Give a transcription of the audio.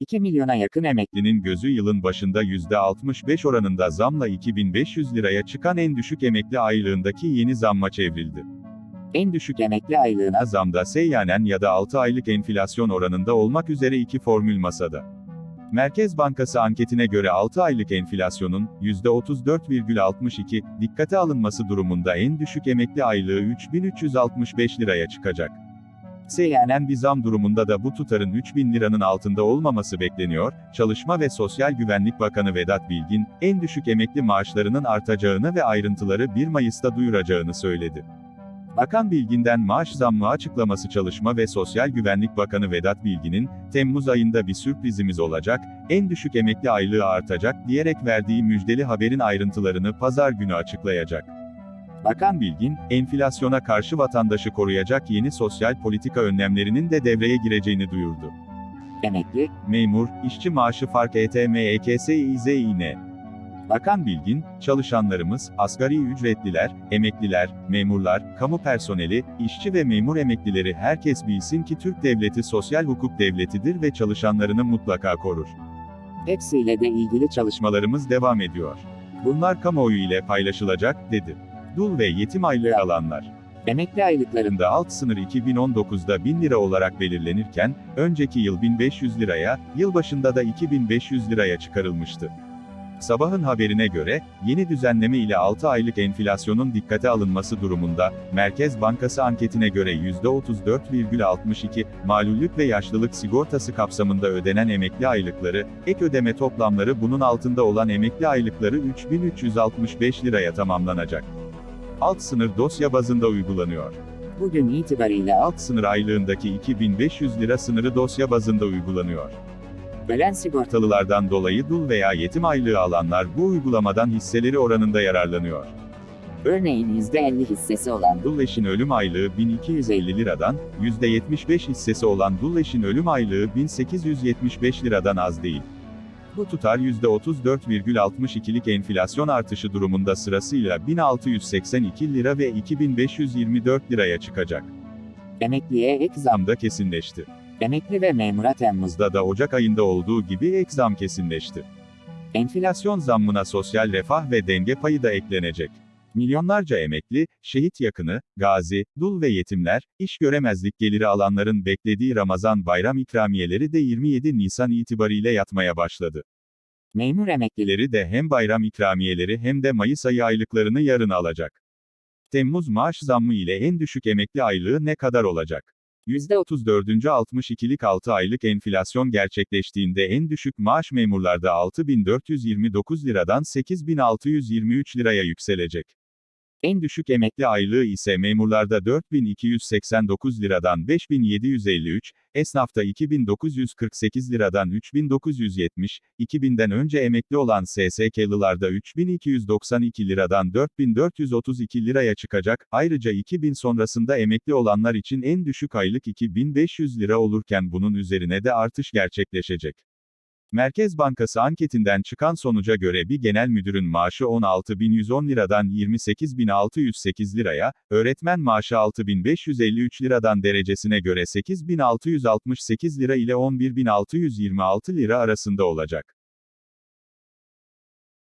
2 milyona yakın emekli Emeklinin gözü yılın başında %65 oranında zamla 2500 liraya çıkan en düşük emekli aylığındaki yeni zamma çevrildi. en düşük emekli aylığına zamda seyyanen ya da 6 aylık enflasyon oranında olmak üzere iki formül masada. Merkez Bankası anketine göre 6 aylık enflasyonun %34,62 dikkate alınması durumunda en düşük emekli aylığı 3365 liraya çıkacak. Seyyanen bir zam durumunda da bu tutarın 3000 liranın altında olmaması bekleniyor. Çalışma ve Sosyal Güvenlik Bakanı Vedat Bilgin, en düşük emekli maaşlarının artacağını ve ayrıntıları 1 Mayıs'ta duyuracağını söyledi. Bakan Bilgin'den maaş zammı açıklaması Çalışma ve Sosyal Güvenlik Bakanı Vedat Bilgin'in, Temmuz ayında bir sürprizimiz olacak, en düşük emekli aylığı artacak diyerek verdiği müjdeli haberin ayrıntılarını pazar günü açıklayacak. Bakan Bilgin, enflasyona karşı vatandaşı koruyacak yeni sosyal politika önlemlerinin de devreye gireceğini duyurdu. emekli, Memur, işçi maaşı fark E ETM, EKS, İZİN. Bakan Bilgin, çalışanlarımız, asgari ücretliler, emekliler, memurlar, kamu personeli, işçi ve memur emeklileri herkes bilsin ki Türk devleti sosyal hukuk devletidir ve çalışanlarını mutlaka korur. hepsiyle de ilgili çalışma Çalışmalarımız devam ediyor. Bunlar kamuoyu ile paylaşılacak, dedi. Dul ve yetim aylığı alanlar. emekli aylıklarında alt sınır 2019'da 1000 lira olarak belirlenirken, önceki yıl 1500 liraya, yılbaşında da 2500 liraya çıkarılmıştı. Sabahın haberine göre, yeni düzenleme ile 6 aylık enflasyonun dikkate alınması durumunda, Merkez Bankası anketine göre %34,62, malullük ve yaşlılık sigortası kapsamında ödenen emekli aylıkları, ek ödeme toplamları bunun altında olan emekli aylıkları 3365 liraya tamamlanacak. Alt sınır dosya bazında uygulanıyor. bugün itibariyle alt sınır aylığındaki 2500 lira sınırı dosya bazında uygulanıyor. ölen sigorta Sigortalılardan dolayı dul veya yetim aylığı alanlar bu uygulamadan hisseleri oranında yararlanıyor. örneğin %50 hissesi olan Dul eşin ölüm aylığı 1250 liradan, %75 hissesi olan dul eşin ölüm aylığı 1875 liradan az değil. Bu tutar %34,62'lik enflasyon artışı durumunda sırasıyla 1682 lira ve 2524 liraya çıkacak. emekliye ek zam, da kesinleşti. emekli ve memura Temmuz'da da Ocak ayında olduğu gibi ek zam kesinleşti. Enflasyon zammına sosyal refah ve denge payı da eklenecek. Milyonlarca emekli, şehit yakını, gazi, dul ve yetimler, iş göremezlik geliri alanların beklediği Ramazan bayram ikramiyeleri de 27 Nisan itibariyle yatmaya başladı. memur emeklileri de hem bayram ikramiyeleri hem de Mayıs ayı aylıklarını yarın alacak. Temmuz maaş zammı ile en düşük emekli aylığı ne kadar olacak? %34. 62'lik 6 aylık enflasyon gerçekleştiğinde en düşük maaş memurlarda 6429 liradan 8623 liraya yükselecek. En düşük emekli aylığı ise memurlarda 4289 liradan 5753, esnafta 2948 liradan 3970, 2000'den önce emekli olan SSK'lılarda 3292 liradan 4432 liraya çıkacak, ayrıca 2000 sonrasında emekli olanlar için en düşük aylık 2500 lira olurken bunun üzerine de artış gerçekleşecek. Merkez Bankası anketinden çıkan sonuca göre bir genel müdürün maaşı 16.110 liradan 28.608 liraya, öğretmen maaşı 6.553 liradan derecesine göre 8.668 lira ile 11.626 lira arasında olacak.